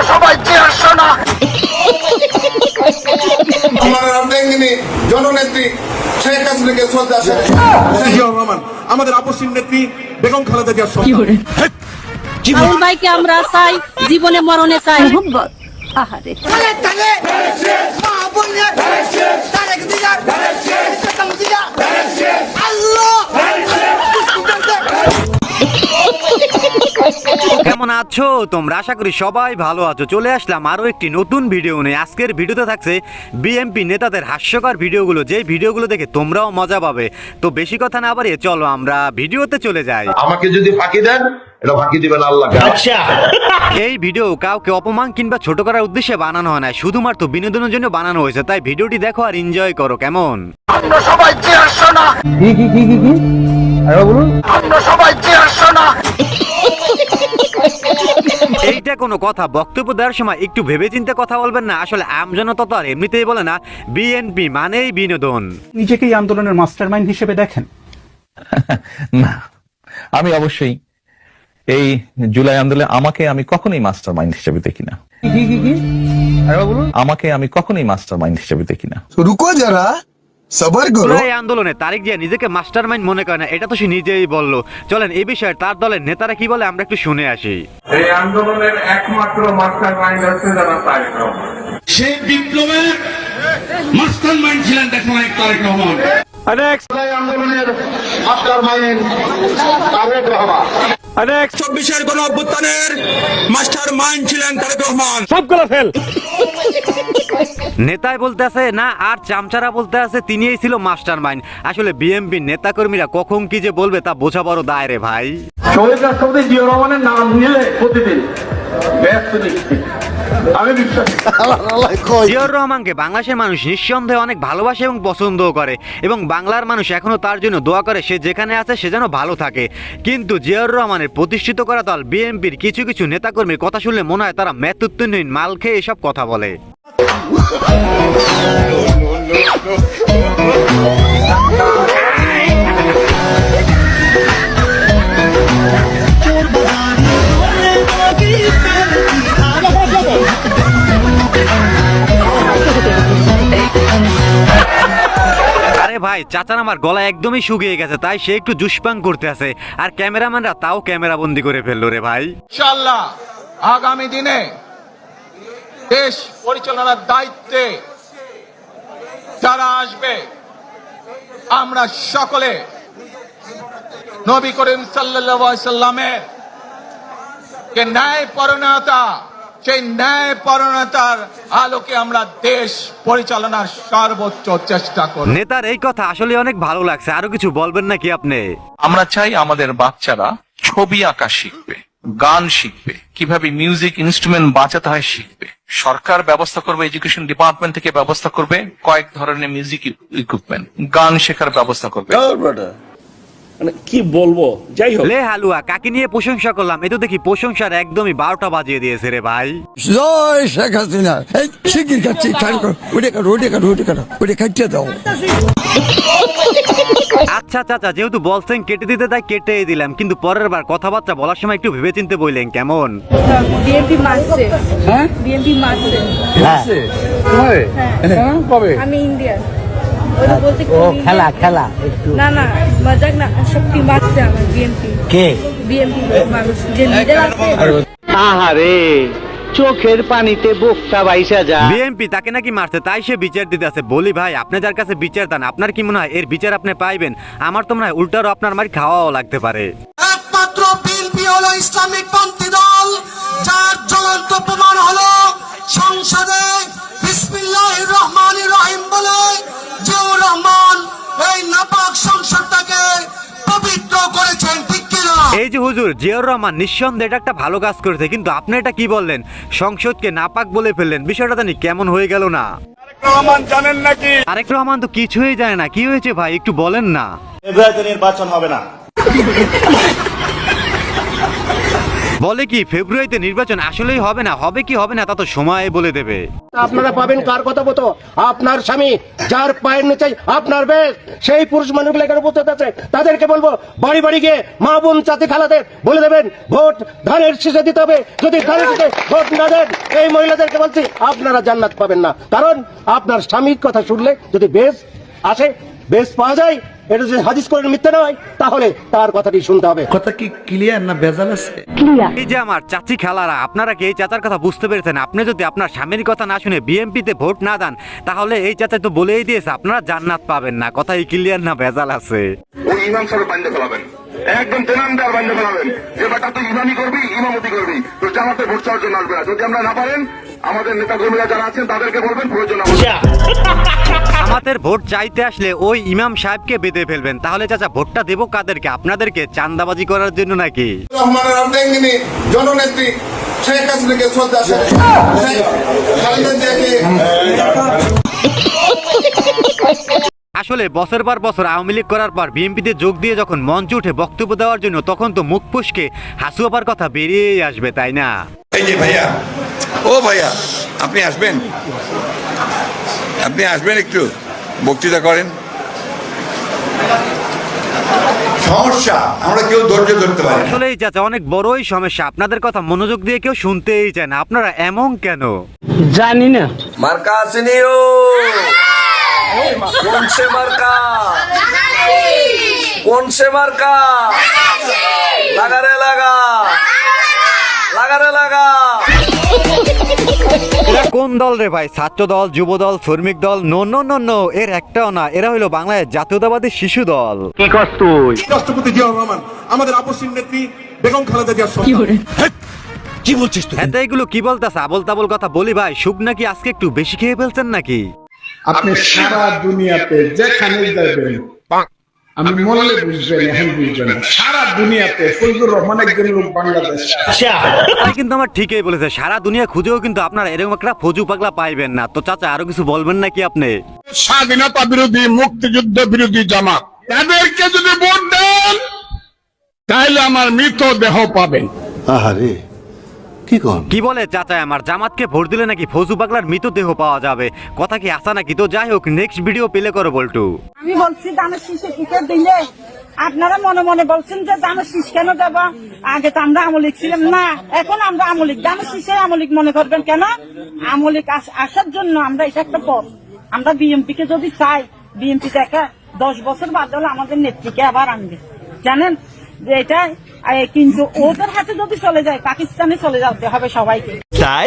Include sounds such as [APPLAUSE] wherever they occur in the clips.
আমরা সবাই চেয়ার শোনা জননেত্রী শেখ হাসিনাকে শ্রদ্ধা রহমান আমাদের আপসীন নেত্রী বেগম খালেদা জিয়ার সন্তান। ভাইকে আমরা চাই জীবনে মরণে চাই। মোহব্বত আহারে। কেমন আছো? তোমরা আশা করি সবাই ভালো আছো। চলে আসলাম আরও একটি নতুন ভিডিও নিয়ে। আজকের ভিডিওতে থাকছে বিএমপি নেতাদের হাস্যকর ভিডিওগুলো। যেই ভিডিওগুলো দেখে তোমরাও মজা পাবে। তো বেশি কথা না বাড়িয়ে চলো আমরা ভিডিওতে চলে যাই। আমাকে যদি ফাঁকি দেন এটা ফাঁকি দিবেন আল্লাহ এই ভিডিও কাউকে অপমান কিংবা ছোট করার উদ্দেশ্যে বানানো হয় না। শুধুমাত্র বিনোদনের জন্য বানানো হয়েছে। তাই ভিডিওটি দেখো আর এনজয় করো। কেমন? আমরা সবাই চেয়ার শোনা আমরা সবাই চেয়ার শোনা এইটা কোনো কথা বক্তব্য দেওয়ার সময় একটু ভেবেচিন্তে কথা বলবেন না। আসলে আমজনতা তো আর এমনিতেই বলে না বিএনপি মানেই বিনোদন। নিজেকেই আন্দোলনের মাস্টারমাইন্ড হিসেবে দেখেন। [LAUGHS] না আমি অবশ্যই এই জুলাই আন্দোলনে আমাকে আমি কখনোই মাস্টার মাইন্ড হিসেবে দেখি না। আমাকে আমি কখনোই মাস্টার মাইন্ড হিসেবে দেখি না। রুকো যারা। সবার করো এই আন্দোলনে তারিক জিয়া নিজেকে মাস্টারমাইন্ড মনে করে না এটা তো সে নিজেই বলল। চলেন এই বিষয়ে তার দলের নেতারা কি বলে আমরা একটু শুনে আসি। এই আন্দোলনের একমাত্র মাস্টার মাইন্ড হচ্ছে যারা তারেক রহমান। সেই বিপ্লবের মাস্টার মাইন্ড ছিলেন দেখুন এক তারেক রহমান। আন্দোলনের মাস্টার মাইন্ড তারেক রহমান। চব্বিশের গণ অভ্যুত্থানের মাস্টার মাইন্ড ছিলেন তারেক রহমান। [LAUGHS] নেতাই বলতে আছে, না, আর চামচারা বলতে আছে, তিনিই ছিল মাস্টার মাইন্ড আসলে বিএমপি নেতাকর্মীরা কখন কি যে বলবে তা বোঝা বড় দায় রে ভাই। শহীদ রাষ্ট্রপতি জিয়া রহমানের নাম নিলে প্রতিদিন ব্যস্ত আমি বিশ্বাস জিয়র রহমানকে বাংলাদেশের মানুষ নিঃসন্দেহে অনেক ভালোবাসে এবং পছন্দও করে এবং বাংলার মানুষ এখনও তার জন্য দোয়া করে সে যেখানে আছে সে যেন ভালো থাকে কিন্তু জিয়র রহমানের প্রতিষ্ঠিত করা দল বিএনপির কিছু কিছু নেতাকর্মীর কথা শুনলে মনে হয় তারা মেতুত্বহীন মাল খেয়ে এসব কথা বলে আরে ভাই, চাচার আমার গলা একদমই শুকিয়ে গেছে, তাই সে একটু জুসপাং করতে আছে। আর ক্যামেরাম্যানরা তাও ক্যামেরা বন্দি করে ফেলল রে ভাই। ইনশাআল্লাহ, আগামী দিনে দেশ পরিচালনার দায়িত্বে যারা আসবে, আমরা সকলে নবী করিম সাল্লামের যে ন্যায় পরণতা সেই ন্যায় পরণতার আলোকে আমরা দেশ পরিচালনার সর্বোচ্চ চেষ্টা করব। নেতার এই কথা আসলে অনেক ভালো লাগছে। আরও কিছু বলবেন নাকি আপনি? আমরা চাই আমাদের বাচ্চারা ছবি আঁকা শিখবে গান শিখবে কীভাবে মিউজিক ইনস্ট্রুমেন্ট বাঁচাতে হয় শিখবে। সরকার ব্যবস্থা করবে এডুকেশন ডিপার্টমেন্ট থেকে ব্যবস্থা করবে কয়েক ধরনের মিউজিক ইকুইপমেন্ট গান শেখার ব্যবস্থা করবে। মানে কি বলব? যাই হোক। লে হালুয়া কাকে নিয়ে প্রশংসা করলাম। এ তো দেখি প্রশংসার একদমই বারোটা বাজিয়ে দিয়েছে রে ভাই। জয় শেখ হাসিনা। এই শিগগির খাচ্ছি ওটা কাটো ওটা কাটো ওটা কাটো। ওটা খাইতে দাও। আচ্ছা চাচা যেহেতু বলছেন কেটে দিতে তাই কেটেই দিলাম। কিন্তু পরের বার কথাবার্তা বলার সময় একটু ভেবেচিন্তে বললেন কেমন? বিএনপি মারছে। হ্যাঁ? মারছে। হ্যাঁ। কবে? আমি বলতে ও খেলা খেলা না না মজাক না শক্তি মারছে আমার বিএনপি কে? বিএনপি মানুষ যে লিডার আছে। আহারে চোখের পানিতে বোকটা বাইসা যা। বিএনপি তাকে নাকি মারছে তাই সে বিচার দিতে আছে। বলি ভাই আপনি যার কাছে বিচার দেন আপনার কি মনে হয় এর বিচার আপনি পাইবেন? আমার তো মনে হয় উল্টারও আপনার মারি খাওয়াও লাগতে পারে। একমাত্র বিএনপি হলো ইসলামিক পন্থী দল যার জ্বলন্ত প্রমাণ হলো সংসদে বিসমিল্লাহ রহমান রহিম বলে জিয়াউর রহমান এই নাপাক সংসদটাকে পবিত্র করেছেন ঠিক কিনা? এই যে হুজুর জিয়াউর রহমান নিঃসন্দেহে এটা একটা ভালো কাজ করেছে কিন্তু আপনি এটা কি বললেন? সংসদকে নাপাক বলে ফেললেন বিষয়টা জানি কেমন হয়ে গেল না। রহমান জানেন নাকি? আরেক রহমান তো কিছুই জানে না কি হয়েছে ভাই একটু বলেন না। ফেব্রুয়ারিতে নির্বাচন হবে না। বলে কি, ফেব্রুয়ারিতে নির্বাচন আসলেই হবে না, হবে কি হবে না, তা তো সময় বলে দেবে। আপনারা পাবেন কার কথা মতো আপনার স্বামী, যার পায়ের নিচে আপনার বেশ, সেই পুরুষ মানুষগুলো এখানে উপস্থিত আছে, তাদেরকে বলব, বাড়ি বাড়ি গিয়ে মা বোন চাতে খালাদের বলে দেবেন, ভোট ধানের শীষে দিতে হবে, যদি ধানের শীষে ভোট না দেন, এই মহিলাদেরকে বলছি, আপনারা জান্নাত পাবেন না। কারণ আপনার স্বামীর কথা শুনলে যদি বেশ আসে, বেশ পাওয়া যায় এটা যদি হাদিস করে মিথ্যে নয় তাহলে তার কথাটি শুনতে হবে। কথা কি ক্লিয়ার না ভেজাল আছে? এই যে আমার চাচি খালারা আপনারা কি এই চাচার কথা বুঝতে পেরেছেন? আপনি যদি আপনার স্বামীর কথা না শুনে বিএমপিতে ভোট না দেন তাহলে এই চাচা তো বলেই দিয়েছে আপনারা জান্নাত পাবেন না। কথাই ক্লিয়ার না ভেজাল আছে। ওই ইমাম সাহেব বান্ধে ফেলাবেন। একদম তেনান্দার বান্ধে ফেলাবেন। যে বেটা তুই ইমামি করবি ইমামতি করবি। তো জামাতে ভোট চাওয়ার জন্য আসবে না। যদি আমরা না পারেন আমাদের নেতা কর্মীরা যারা আছেন তাদেরকে বলবেন প্রয়োজন আমাদের। [LAUGHS] আমাদের ভোট চাইতে আসলে ওই ইমাম সাহেবকে বেঁধে ফেলবেন। তাহলে চাচা ভোটটা দেবো কাদেরকে? আপনাদেরকে চান্দাবাজি করার জন্য নাকি? জননেত্রী শেখ হাসিনাকে শ্রদ্ধা শেখ খালেদা জিয়াকে আসলে বছর পর বছর আওয়ামী লীগ করার পর বিএনপিতে যোগ দিয়ে যখন মঞ্চে উঠে বক্তব্য দেওয়ার জন্য তখন তো মুখ ফুসকে হাসুয়াবার কথা বেরিয়েই আসবে তাই না? এই যে ভাইয়া ও ভাইয়া আপনি আসবেন? আপনি আসবেন একটু? বক্তৃতা করেন। সমস্যা আমরা কেউ ধৈর্য ধরতে পারি আসলে চাচা অনেক বড়ই সমস্যা। আপনাদের কথা মনোযোগ দিয়ে কেউ শুনতেই চায় না। আপনারা এমন কেন? জানি না। মার্কা আসেনি ও। কোন সে মার্কা? কোন সে মার্কা? লাগারে লাগা লাগারে লাগা। এরা কোন দল রে ভাই? ছাত্র দল যুব দল শ্রমিক দল? নো নো নো নো এর একটাও না। এরা হলো বাংলায় জাতীয়তাবাদী শিশু দল। কি কস তুই? রাষ্ট্রপতি জিয়াউর রহমান? আমাদের আপসীন নেত্রী বেগম খালেদা জিয়ার সন্তান। হ্যাঁ তো এগুলো কি বলতেছে? আবল তাবল কথা বলি ভাই। সুখ নাকি আজকে একটু বেশি খেয়ে ফেলছেন নাকি? আপনি সারা দুনিয়াতে যেখানে যাবেন আমি মরলে বুঝবেন এখন বুঝবেন না। সারা দুনিয়াতে ফজলুর রহমান একজন লোক বাংলাদেশ। তাই কিন্তু আমার ঠিকই বলেছে সারা দুনিয়া খুঁজেও কিন্তু আপনারা এরকম একটা ফজু পাগলা পাইবেন না। তো চাচা আরও কিছু বলবেন নাকি আপনি? স্বাধীনতা বিরোধী মুক্তিযুদ্ধ বিরোধী জামাত তাদেরকে যদি ভোট দেন তাহলে আমার মৃত দেহ পাবেন। আহারে। কি কন কি বলে চাচা আমার জামাতকে ভোট দিলে নাকি ফজু পাগলার মৃতদেহ পাওয়া যাবে? কথা কি আসা নাকি? তো যাই হোক নেক্সট ভিডিও পেলে করো বলটু। আমি বলছি দানের শীষে টিকিট দিলে আপনারা মনে মনে বলছেন যে দানের শীষ কেন দেব? আগে তো আমরা আমলিক ছিলাম। না এখন আমরা আমলিক। দানের শীষে আমলিক মনে করবেন কেন? আমলিক আস- আসার জন্য আমরা এটা একটা পথ। আমরা বিএমপি কে যদি চাই বিএমপি থেকে দশ বছর বাদ হলে আমাদের নেত্রীকে আবার আনবে। জানেন? যে এটা কিন্তু ওদের হাতে যদি চলে যায় পাকিস্তানে চলে যেতে হবে সবাইকে।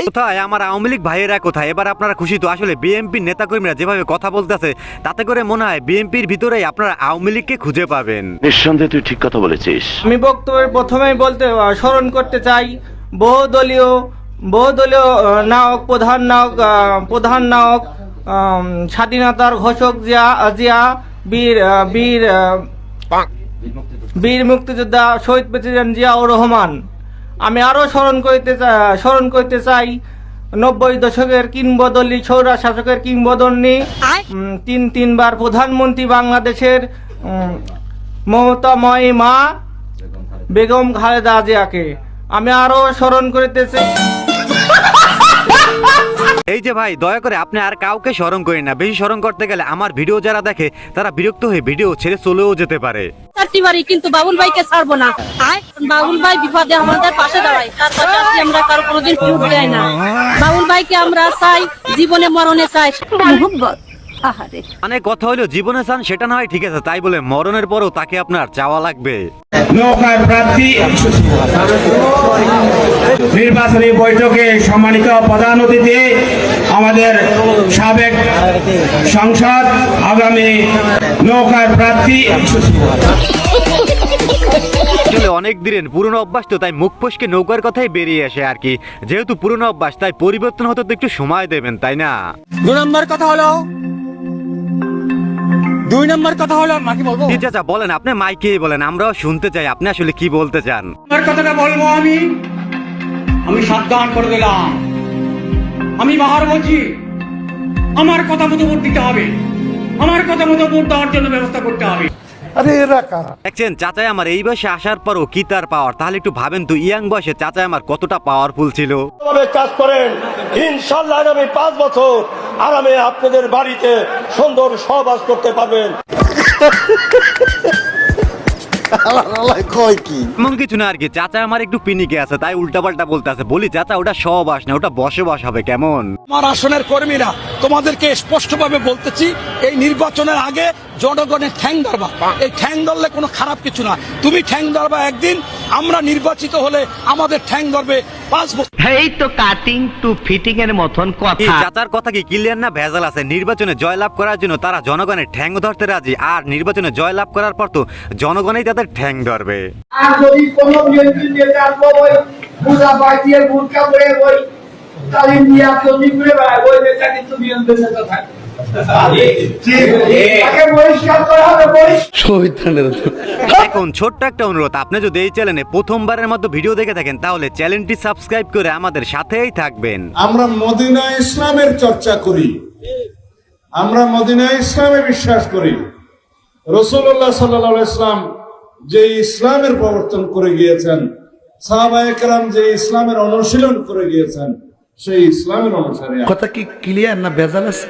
কোথায়? আমার আওয়ামী লীগ ভাইয়েরা কোথায়? এবার আপনারা খুশি তো? আসলে বিএনপির নেতাকর্মীরা যেভাবে কথা বলতেছে তাতে করে মনে হয় বিএনপির ভিতরেই আপনারা আওয়ামী লীগকে খুঁজে পাবেন। নিঃসন্দেহে তুই ঠিক কথা বলেছিস। আমি বক্তব্যের প্রথমেই বলতে স্মরণ করতে চাই বহুদলীয় বহুদলীয় নায়ক প্রধান নায়ক প্রধান নায়ক স্বাধীনতার ঘোষক জিয়া জিয়া বীর বীর বীর মুক্তিযোদ্ধা শহীদ প্রেসিডেন্ট জিয়াউর রহমান। আমি আরও স্মরণ করিতে স্মরণ করিতে চাই নব্বই দশকের কিংবদন্তি সৌরা শাসকের কিংবদন্তি উম, তিন তিনবার প্রধানমন্ত্রী বাংলাদেশের মমতাময়ী মা বেগম খালেদা জিয়াকে। আমি আরও স্মরণ করিতেছি এই যে ভাই দয়া করে আপনি আর কাউকে স্মরণ করেন না। বেশি স্মরণ করতে গেলে আমার ভিডিও যারা দেখে তারা বিরক্ত হয়ে ভিডিও ছেড়ে চলেও যেতে পারে। চারটি বাড়ি কিন্তু বাবুল ভাইকে ছাড়বো না। বাবুল ভাই বিপদে আমাদের পাশে দাঁড়ায়। তার পাশে আছি আমরা কারও কোনোদিন দেয় না। বাবুল ভাইকে আমরা চাই জীবনে মরণে চাই। আহারে। মানে কথা হলো জীবনে চান সেটা না হয় ঠিক আছে তাই বলে মরণের পরও তাকে আপনার চাওয়া লাগবে। নৌকার প্রার্থী নির্বাচনী বৈঠকে সম্মানিত প্রধান অতিথি আমাদের সাবেক সংসদ আগামী নৌকার প্রার্থী। আসলে অনেক দিনের পুরনো অভ্যাস তো তাই মুখ ফসকে নৌকার কথাই বেরিয়ে আসে আর কি। যেহেতু পুরনো অভ্যাস তাই পরিবর্তন হতে তো একটু সময় দেবেন তাই না? দুই নম্বর কথা হলো দুই নম্বর কথা হলো মাকে বলব? জি চাচা বলেন আপনি মাইকে বলেন আমরাও শুনতে চাই আপনি আসলে কি বলতে চান? আমার কথাটা বলব আমি। আমি সাবধান করে দিলাম। আমি বাহার বলছি আমার কথা মতো ভোট দিতে হবে। আমার কথা মতো ভোট দেওয়ার জন্য ব্যবস্থা করতে হবে। আরে এরা দেখছেন চাচাই আমার এই বয়সে আসার পরও কি তার পাওয়ার তাহলে একটু ভাবেন তো ইয়াং বয়সে চাচাই আমার কতটা পাওয়ারফুল ছিল? ভাবে কাজ করেন। ইনশাল্লাহ আগামী পাঁচ বছর আরামে আপনাদের বাড়িতে সুন্দর সহবাস করতে পারবেন। এমন কিছু না আর কি। চাচা আমার একটু পিনিকে আছে তাই উল্টাপাল্টা বলতে আছে বলি চাচা ওটা না ওটা বসবাস হবে কেমন? আমার আসনের কর্মীরা তোমাদেরকে স্পষ্টভাবে বলতেছি এই নির্বাচনের আগে জনগণের ঠ্যাং ধরবা। এই ঠ্যাং ধরলে কোনো খারাপ কিছু না। তুমি ঠ্যাং ধরবা একদিন আমরা নির্বাচিত হলে আমাদের ঠ্যাং ধরবে পাঁচ বছর। এই তো কাটিং টু ফিটিং এর মতন কথা। চাচার কথা কি ক্লিয়ার না ভেজাল আছে? নির্বাচনে জয়লাভ করার জন্য তারা জনগণের ঠ্যাং ধরতে রাজি আর নির্বাচনে জয়লাভ করার পর তো জনগণই তাদের ঠ্যাং ধরবে। আর যদি কোনো বিএনপি নেতা ওই পূজা পাইয়ে ভুটকা করে ওই তালিম দিয়া চন্ডি করে বেড়ায় ওই নেতা কিন্তু বিএনপি নেতা থাকে এখন ছোট্ট একটা অনুরোধ। আপনি যদি এই চ্যানেলে প্রথমবারের মতো ভিডিও দেখে থাকেন তাহলে চ্যানেলটি সাবস্ক্রাইব করে আমাদের সাথেই থাকবেন। আমরা মদিনা ইসলামের চর্চা করি। আমরা মদিনা ইসলামে বিশ্বাস করি। রসুল্লাহ সাল্লাহ ইসলাম যে ইসলামের প্রবর্তন করে গিয়েছেন সাহাবা একরাম যে ইসলামের অনুশীলন করে গিয়েছেন সেই ইসলামের অনুসারে কথা কি ক্লিয়ার না ভেজাল আছে?